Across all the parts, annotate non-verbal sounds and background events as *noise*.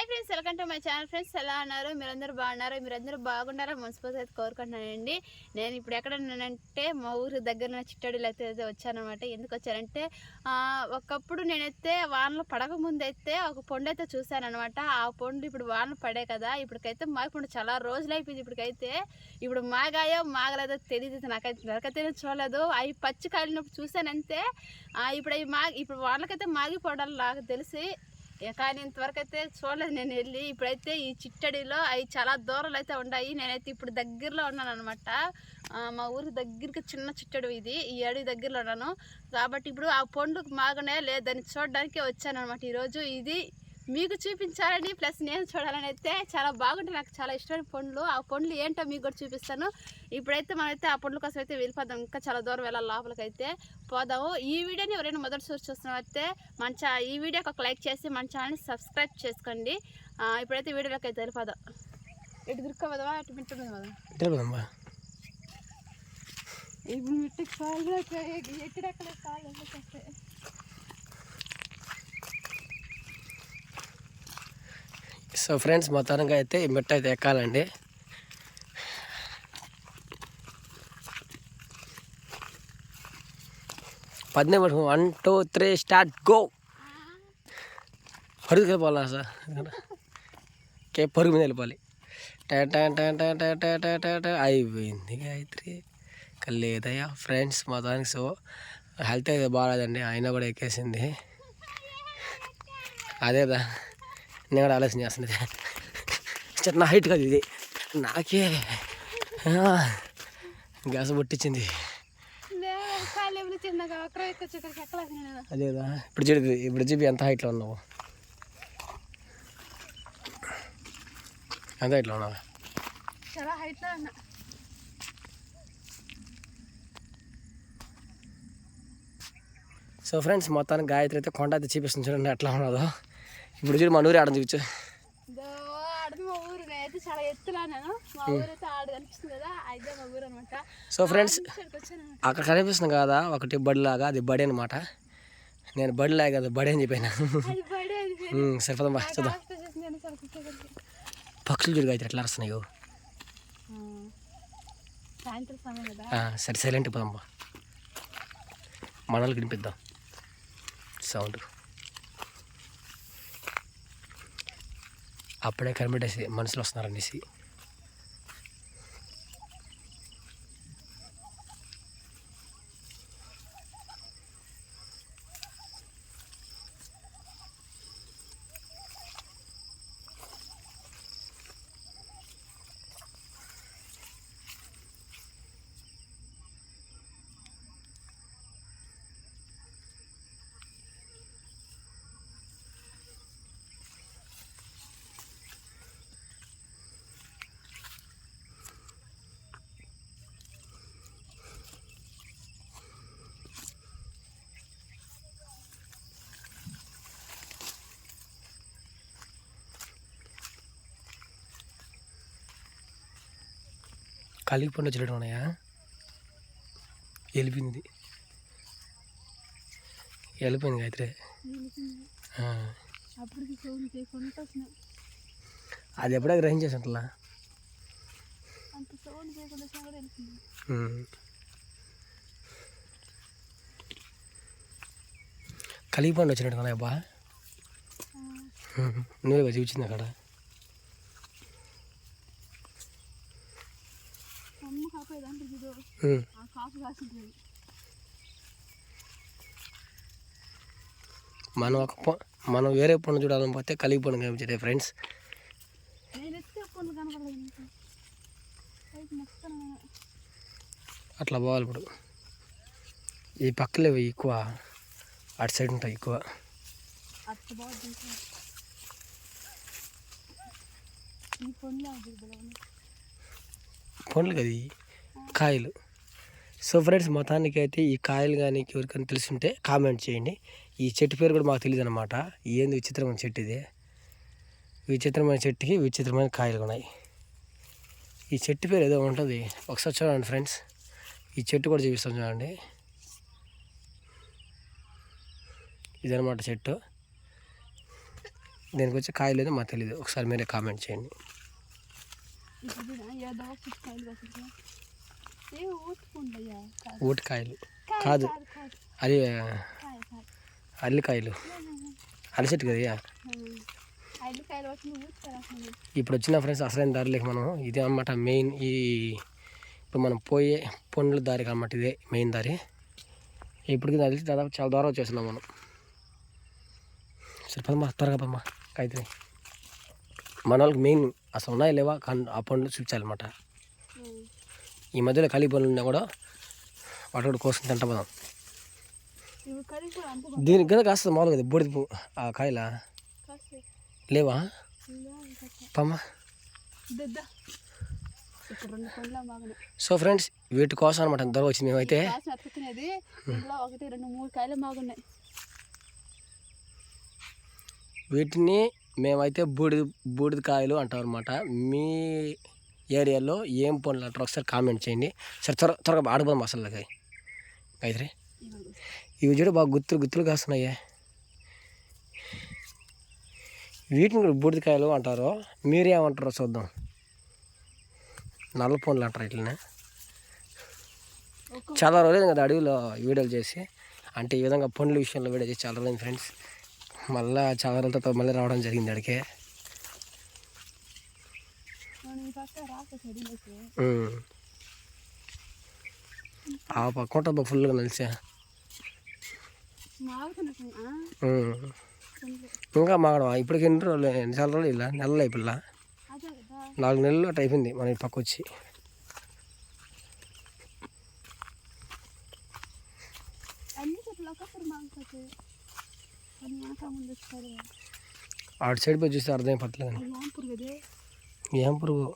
Hi friends welcome to my channel friends. ఎలా ఉన్నారు? మీరందరూ బాగున్నారు? మీరందరూ బాగుండాలని మనస్ఫూర్తి అయితే కోరుకుంటున్నానండి. నేను ఇప్పుడు ఎక్కడ ఉన్నానంటే మా ఊరు దగ్గర చిట్టడిలో అయితే అయితే వచ్చానమాట ఎందుకు వచ్చానంటే ఒకప్పుడు నేనైతే వానలు పడక ముందు అయితే ఒక పండు అయితే చూశానమాట ఆ పండు ఇప్పుడు వానలు పడే కదా ఇప్పటికైతే మా పండు చాలా రోజులు అయిపోయింది ఇప్పటికైతే. ఇప్పుడు మాగాయో మాగలేదో తెలియదు నాకైతే నాకైతే నేను చూడలేదు. అవి పచ్చి కాలినప్పుడు చూశానంతే. ఇప్పుడు అవి మా ఇప్పుడు వానలకైతే మాగిపోవడం నాకు తెలిసి కానీ ఇంతవరకు అయితే చూడలేదు నేను వెళ్ళి. ఇప్పుడైతే ఈ చిట్టడిలో అవి చాలా దూరాలు అయితే ఉన్నాయి నేనైతే ఇప్పుడు దగ్గరలో ఉన్నాను అనమాట మా ఊరికి దగ్గరికి చిన్న చిట్టడు ఇది. ఈ అడవి దగ్గరలో ఉన్నాను. కాబట్టి ఇప్పుడు ఆ పండు మాగనే లేదని చూడడానికి వచ్చాను అనమాట ఈరోజు ఇది మీకు చూపించాలని ప్లస్ నేను చూడాలని అయితే చాలా బాగుంటాయి. నాకు చాలా ఇష్టమైన పండ్లు. ఆ పండ్లు ఏంటో మీకు కూడా చూపిస్తాను. ఇప్పుడైతే మనమైతే ఆ పండ్ల కోసం అయితే వెళ్ళిపోదాం. ఇంకా చాలా దూరం వెళ్ళాలి లోపలికి అయితే పోదాము. ఈ వీడియోని ఎవరైనా మొదటి చూసి చూస్తున్నట్టే మన ఈ వీడియోకి ఒక లైక్ చేసి మన ఛానల్ని సబ్స్క్రైబ్ చేసుకోండి. ఇప్పుడైతే వీడియోలోకి అయితే వెళ్ళిపోదాం. ఇటు దుర్కోపోదామా అటు మిట్టు తెలియదమ్మా ఇప్పుడు మిట్టుకు కాళ్ళు ఎక్కడెక్కడ కాళ్ళు ఎందుకంటే సో ఫ్రెండ్స్ మొత్తానికి అయితే ఈ మెట్ట అయితే ఎక్కాలండి. పది నిమిషం one two three start go! పరుగుకే పోలా సార్? కే పరుగు మీద వెళ్ళిపోవాలి. అయిపోయింది గాయత్రి. లేదయ్యా ఫ్రెండ్స్ మొత్తానికి సో హెల్త్ అయితే బాగాలేదండి అయినా కూడా ఎక్కేసింది. అదేదా నేను కూడా ఆలోచన చేస్తున్నది చిన్న హైట్ కాదు ఇది. నాకే గ్యాస్ పుట్టించింది అదేదా? ఇప్పుడు చూడు ఇప్పుడు చూపి ఎంత హైట్లో ఉన్నావు. ఎంత హైట్లో ఉన్నావు? సో ఫ్రెండ్స్ మొత్తానికి గాయత్రి అయితే కొండ అయితే చూపిస్తుంది చూడండి ఎట్లా ఉన్నదో. ఇప్పుడు చూడు మన ఊరు ఆడని చూపించు సో ఫ్రెండ్స్ అక్కడ కనిపిస్తుంది కదా ఒకటి బడి లాగా అది బడి అనమాట నేను బడి లాగా కదా బడి అని చెప్పాను సరిపోదమ్మా బా చూద్దాం పక్షులు చూడు అయితే ఎట్లా వస్తున్నాయో సరే సైలెంట్ పోదమ్మా మనల్ని వినిపిద్దాం సౌండ్ అప్పుడే కనిపెట్టేసి మనుషులు వస్తున్నారనేసి కలిగి పండు చెడు ఉన్నాయా? వెళ్ళిపోయింది వెళ్ళిపోయింది అయితే అది ఎప్పుడో గ్రహించేసట్లా కలిగి పండు వచ్చినట్టు కదా అబ్బా నువ్వే చూపించింది అక్కడ. మనం ఒక మనం వేరే పండు చూడాలని పోతే కలిగి పండు కనిపించే ఫ్రెండ్స్. అట్లా పోవాలి ఇప్పుడు. ఈ పక్కలే ఎక్కువ. అటు సైడ్ ఉంటాయి ఎక్కువ. పండ్లు కదా కాయలు. సో ఫ్రెండ్స్ మొత్తానికి అయితే ఈ కాయలు కానీ ఎవరికైనా తెలుసుంటే కామెంట్ చేయండి. ఈ చెట్టు పేరు కూడా మాకు తెలియదు అనమాట ఏంది విచిత్రమైన చెట్టు ఇది? విచిత్రమైన చెట్టుకి విచిత్రమైన కాయలు ఉన్నాయి. ఈ చెట్టు పేరు ఏదో ఉంటుంది. ఒకసారి చూడండి ఫ్రెండ్స్. ఈ చెట్టు కూడా చూపిస్తాం చూడండి. ఇదనమాట చెట్టు. దీనికి వచ్చి కాయ లేదో మాకు తెలియదు ఒకసారి మీరే కామెంట్ చేయండి. ఇప్పుడు చూడ, ఏదో ఒకటి కాయలు కాసింది. ఏ ఊటుకుండయ్యా కాదు. అది కాయ, కాయ. అల్లికాయలు అల్లి చెట్టు కదా. ఇప్పుడు వచ్చిన ఫ్రెండ్స్ అసలైన దారిలోకి మనం ఇదే అన్నమాట మెయిన్ ఈ ఇప్పుడు మనం పోయే పండ్ల దారి అన్నమాట ఇదే మెయిన్ దారి. ఇప్పటికి తెలిసి దాదాపు చాలా దూరం వచ్చేస్తున్నాం మనం. సరే పదమ్మా త్వరగా పదమ్మా అయితే మన వాళ్ళకి మెయిన్ అసలు ఉన్నాయా లేవా? కన్ ఆ పండ్లు చూపించాలన్నమాట. ఈ మధ్యలో ఖాళీ పనులు ఉన్నా కూడా వాటి కోసం తింటా పోదాం దీనికి కదా కాస్త మామూలుగా కదా బూడిద పువ్వు, ఆ కాయల? లేవా? పమ్మా. సో ఫ్రెండ్స్ వీటి కోసం అనమాట దొర వచ్చింది మేమైతే. కాసిన అతుక్కునేది ఇంట్లో ఒకటి రెండు మూడు కాయలు బాగున్నాయి. వీటిని మేమైతే బూడిద బూడిద కాయలు అంటాం అనమాట మీ ఏరియాలో ఏం పనులు అంటారు ఒకసారి కామెంట్ చేయండి. సరే త్వర త్వరగా ఆడిపోదాం అసలు అయితే ఇవి చూడు బాగా గుత్తులు గుత్తులు కాస్తున్నాయి. వీటిని కూడా బూడిదకాయలు అంటారు మీరేమంటారో చూద్దాం. నల్ల పనులు అంటారు ఇట్లనే చాలా రోజులు కదా అడవిలో వీడియోలు చేసి. అంటే ఈ విధంగా పనుల విషయంలో వీడియో చేసి చాలా రోజులు ఫ్రెండ్స్. మళ్ళీ చాలా రోజులతో మళ్ళీ రావడం జరిగింది అడిగే నేను ఈ పక్క రాక చదివేసి ఆ పక్క ఉంటుంది ఫుల్గా నిలిచా ఇంకా మాగడం ఇప్పటికి ఎన్ని రోజులు ఎన్ని చాలా రోజులు ఇలా నెలలు అయిపోయిలా నాలుగు నెలలు అటు అయిపోయింది మన ఈ పక్క వచ్చి. అన్ని సైడ్ పోయి చూస్తే అర్థం పట్టలేదు ఏం పురుగు?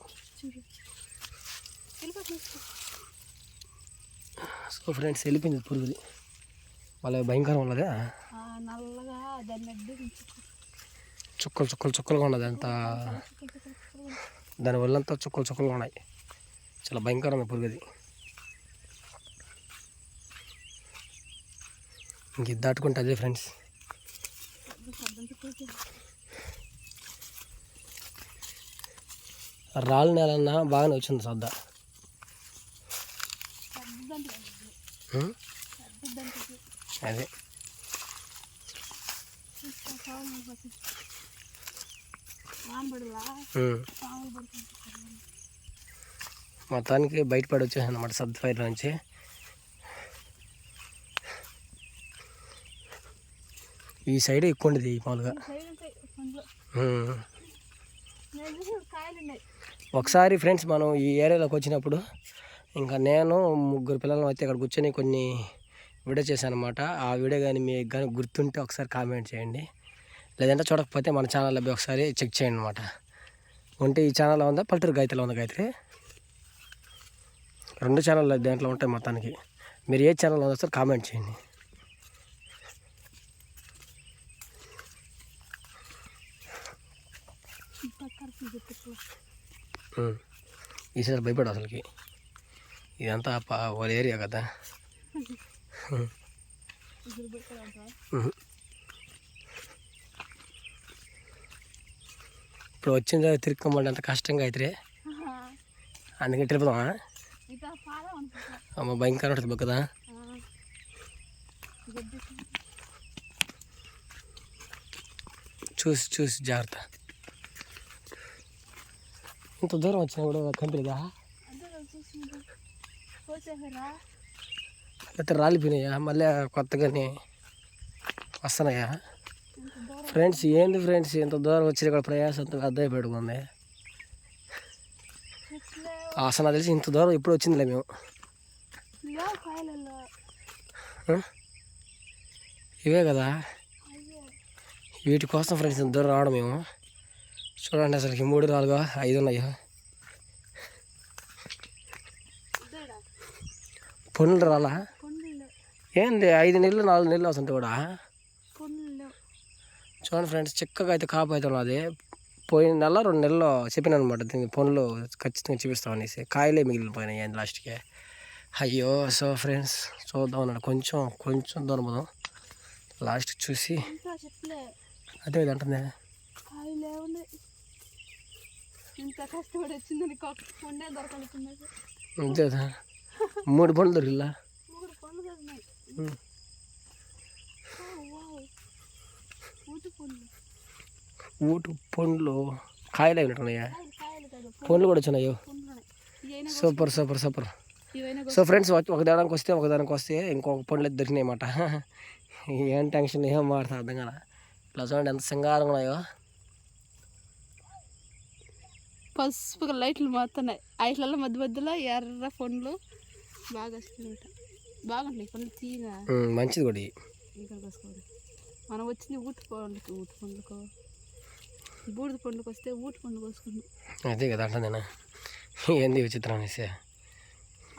సో ఫ్రెండ్స్ వెళ్ళిపోయింది పురుగుది. వాళ్ళ భయంకరం ఉన్నదే? చుక్కలు చుక్కలు చుక్కలుగా ఉన్నది అంత. దాని వల్లంతా చుక్కలు చుక్కలుగా ఉన్నాయి. చాలా భయంకరమైన పురుగు అది ఇంక దాటుకుంటే అదే ఫ్రెండ్స్ శబ్దం చుట్టూ రాళ్ళ నేలన్నా బాగానే వచ్చింది సద్ద అదే. మొత్తానికి బయటపడి వచ్చేసాను సబ్ద ఫైర్ నుంచి. ఈ సైడ్ ఎక్కువ ఉండేది మామూలుగా. కాయలు ఉన్నాయి ఒకసారి ఫ్రెండ్స్ మనం ఈ ఏరియాలోకి వచ్చినప్పుడు ఇంకా నేను ముగ్గురు పిల్లలను అయితే ఇక్కడ కూర్చొని కొన్ని వీడియో చేశాను అనమాట ఆ వీడియో కానీ మీకు కానీ గుర్తుంటే ఒకసారి కామెంట్ చేయండి. లేదంటే చూడకపోతే మన ఛానల్ అబ్బాయి ఒకసారి చెక్ చేయండి అనమాట ఉంటే ఈ ఛానల్లో ఉందా? పల్లెటూరు గాయత్రిలో ఉందా గాయత్రి? రెండు ఛానల్ దేంట్లో ఉంటాయి మొత్తానికి. మీరు ఏ ఛానల్ ఉందో సార్ కామెంట్ చేయండి. ఈసారి భయపడు అసలుకి. ఇదంతా వాళ్ళ ఏరియా కదా. ఇప్పుడు వచ్చిన ఉహు. ఇప్పుడు తిరుక్కోమంటే అంత కష్టంగా అయితే అందుకే తిరుపదమా అమ్మ భయంకరం ఉంటుంది కదా చూసి చూసి జాగ్రత్త. ఇంత దూరం వచ్చినా కూడా కంపెనీగా అయితే రాలిపోయినాయా? మళ్ళీ కొత్తగానే వస్తున్నాయా? ఫ్రెండ్స్ ఏంది ఫ్రెండ్స్? ఇంత దూరం వచ్చిన ఇక్కడ ప్రయాసంతో అద్దె పెట్టుకుంది చెట్లే అసలు నాకు తెలిసి ఇంత దూరం ఇప్పుడు వచ్చిందిలే మేము. ఇవే కదా? వీటి కోసం ఫ్రెండ్స్ ఇంత దూరం రావడం మేము. చూడండి అసలుకి మూడు నాలుగు ఐదు ఉన్నాయి. పండ్లు రాలా? ఏంది ఐదు నెలలు నాలుగు నెలలు వస్తుంటే కూడా? చూడండి ఫ్రెండ్స్ చిక్కగా అయితే కాపు అయితే ఉన్నది. పోయిన నెల రెండు నెలలు చెప్పినాను అనమాట దీనికి పనులు ఖచ్చితంగా చూపిస్తాం అనేసి. కాయలే మిగిలిపోయినాయి లాస్ట్కి. అయ్యో సో ఫ్రెండ్స్ చూద్దాం అన్నాడు. కొంచెం కొంచెం దూరం పోదాం. లాస్ట్ చూసి. అదే ఇది అంటుంది ఇంత కష్టపడి అంతేదా మూడు పండ్లు దొరికిలా మూడు పండ్లు దొరికినాయి. ఊటి పండ్లు. ఊటు పండ్లు కాయలు అయినట్టున్నాయా కాయలు కాదు పండ్లు. కూడా వచ్చినాయో? పండ్లు ఉన్నాయి super super super. So friends ఒక దానికి వస్తే ఒక దానికి వస్తే ఇంకొక పండ్లు అయితే దొరికినాయి అన్నమాట. *laughs* ఏం టెన్షన్ ఏం మాడతా అర్థం కదా ఇట్లా చూడండి ఎంత సింగారంగా ఉన్నాయో? పసుపు లైట్లు మారుతున్నాయి లైట్లలో మధ్య మధ్యలో ఎర్ర పండ్లు బాగా వస్తున్నాయి బాగుంటాయి పండ్లు ఉమ్, మంచిది కూడా మనం వచ్చింది ఊటి పండ్లకి ఊటి పండ్లకు బూడిద పండ్లకు వస్తే ఊటి పండ్లు కోసుకుంటాం అదే కదా అంటే ఏంది విచిత్రం అనేసి.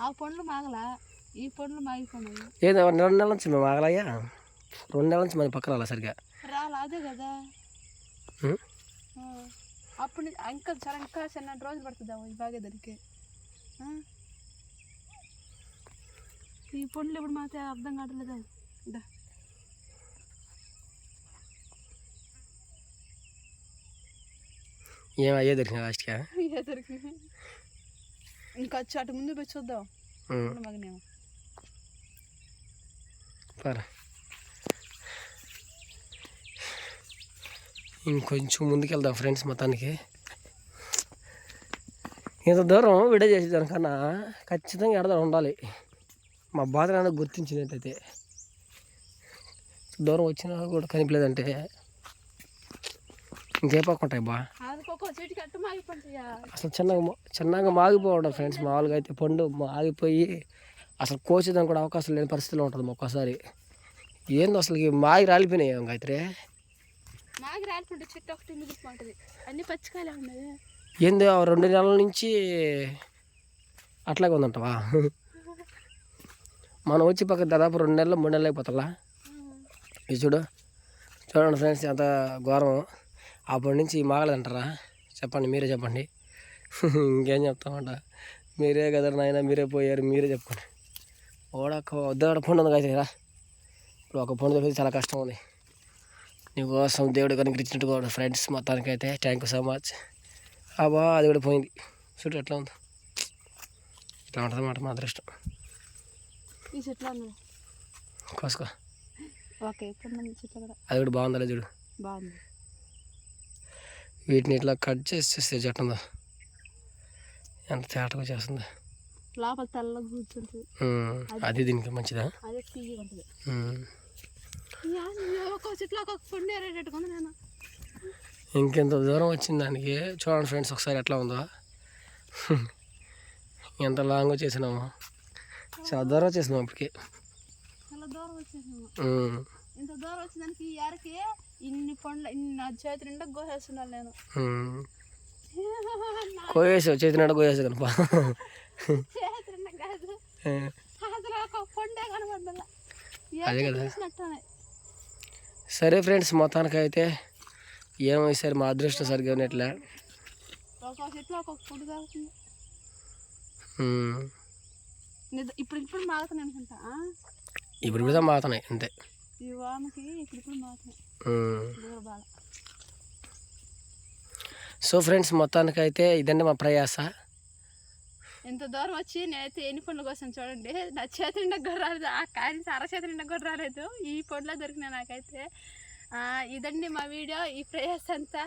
ఆ పండ్లు మాగల? ఈ పండ్లు మాగిపోయినాయి ఏదో రెండు నెలల నుంచి మేము ఆగలయ్యా. రెండు నెలల నుంచి మన పక్కన రాలే సరిగా రాలే అదే కదా. ఉమ్, ఆ, అప్పుడు ని- ఇంకా చాలా ఇంకా చిన్న రోజులు పడుతుంది అవి బాగా దానికి ఆ? ఈ పండ్లు ఇప్పుడు మాకు అర్థం కావట్లేదు దా. ఏం అయ్యే దొరికిన లాస్ట్గా ఏ దొరికినాయి? ఇంకా వచ్చి అటు ముందు పోయి చూద్దాం పండ్లు మగనేమో పర ఇంకొంచెం ముందుకు వెళ్దాం ఫ్రెండ్స్ మొత్తానికి. ఇంత దూరం విడే చేసే దానికన్నా ఖచ్చితంగా ఎడదా ఉండాలి. మా బాధ అనేది గుర్తించినట్టయితే. దూరం వచ్చినా కూడా కనిపించలేదంటే ఇంకే బా. అసలు చిన్నగా చిన్నగా మాగిపోవడం ఫ్రెండ్స్ మామూలుగా అయితే పండు మాగిపోయి అసలు కోసేదానికి కూడా అవకాశం లేని పరిస్థితిలో ఉంటుంది ఒక్కోసారి ఏందో అసలు మాగి రాలిపోయినాయి అయితే. మాగి రాలిపోతే చెట్టు ఒకటి మిగిలిపోతుంది అన్ని పచ్చికాయలు ఉన్నాయి. ఏందో ఆ రెండు నెలల నుంచి అట్లాగే ఉందంటవా? *laughs* మనం వచ్చి పక్క దాదాపు రెండు నెలలు మూడు నెలలు అయిపోతుందా ఇది చూడు. చూడండి ఫ్రెండ్స్ ఎంత ఘోరం. అప్పటి నుంచి మాగలేదంటారా? చెప్పండి మీరే చెప్పండి. *laughs* ఇంకేం చెప్తామంట? మీరే కదా నాయన మీరే పోయారు మీరే చెప్పండి ఓడక్క వద్ద పండు ఉంది కదా ఇప్పుడు ఒక పండు దొరికితే చాలా కష్టం ఉంది. నీకోసం దేవుడు కనుకరించినట్టు కూడా ఫ్రెండ్స్ మొత్తానికి అయితే థ్యాంక్ యూ సో మచ్ అబ్బా అది కూడా పోయింది. చూడు ఎట్లా ఉంది. ఇట్లా ఉంటుంది అన్నమాట మా అదృష్టం. కోసుకో. అది కూడా బాగుందా చూడు. బాగుంది. వీటిని ఇట్లా కట్ చేసి చేస్తే చెట్టు ఉందా. ఎంత తేటగా చేస్తుందా. లోపల తెల్ల కూర్చుంటుంది. అది దీనికి మంచిదా? చెట్లు పండు ఉంది నేను ఇంకెంత దూరం వచ్చింది దానికి చూడండి ఫ్రెండ్స్ ఒకసారి ఎట్లా ఉందో. ఎంత లాంగ్ చేసినాము. చాలా దూరం చేసినాము ఇప్పటికి. చాలా దూరం ఇంత దూరం వచ్చేదానికి ఈ ఎరకి ఇన్ని పండ్లు ఇన్ని నా చేతి నిండా గోసేస్తున్నాను నేను. *laughs* కోయేసావు చేతి నిండా చేతి కాదు. అసలు ఒక పండే అదే కదా. సరే ఫ్రెండ్స్ మొత్తానికి అయితే ఏమో ఈసారి మా అదృష్టం సరిగ్గా ఉన్నట్లే. ఇప్పుడు ఇప్పుడు అనుకుంటా? ఇప్పుడు కూడా మాతున్నాయి అంతే. ఈ వానకి ఇప్పుడు ఇప్పుడు మాగుతున్నాయి బాధ. సో ఫ్రెండ్స్ మొత్తానికి అయితే ఇదండి మా ప్రయాస. ఇంత దూరం వచ్చి నేనైతే ఎన్ని పండ్ల కోసం చూడండి. నా చేతి నిండా కూడా రాలేదు. ఆ కాయని అర చేతి నిండా కూడా రాలేదు. ఈ పండ్లో దొరికినాయి నాకైతే. ఇదండి మా వీడియో. ఈ ప్రయాస అంతా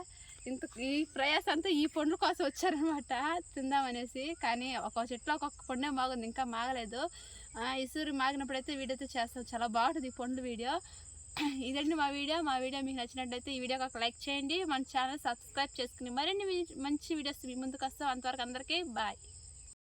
ఇంత ఈ ప్రయాస అంతా ఈ పండ్ల కోసం వచ్చారనమాట తిందామనేసి కానీ ఒక చెట్లో ఒక్కొక్క పండే మాగుంది. ఇంకా మాగలేదు. ఆ, ఈ మాగినప్పుడైతే వీడియో అయితే చేస్తాం. చాలా బాగుంటుంది ఈ పండ్ల వీడియో. ఇదండి మా వీడియో. మా వీడియో మీకు నచ్చినట్లయితే ఈ వీడియోకి ఒక లైక్ చేయండి. మన ఛానల్ సబ్స్క్రైబ్ చేసుకుని మరిన్ని మంచి వీడియోస్ మీ ముందుకు వస్తాం. అంతవరకు అందరికీ బాయ్.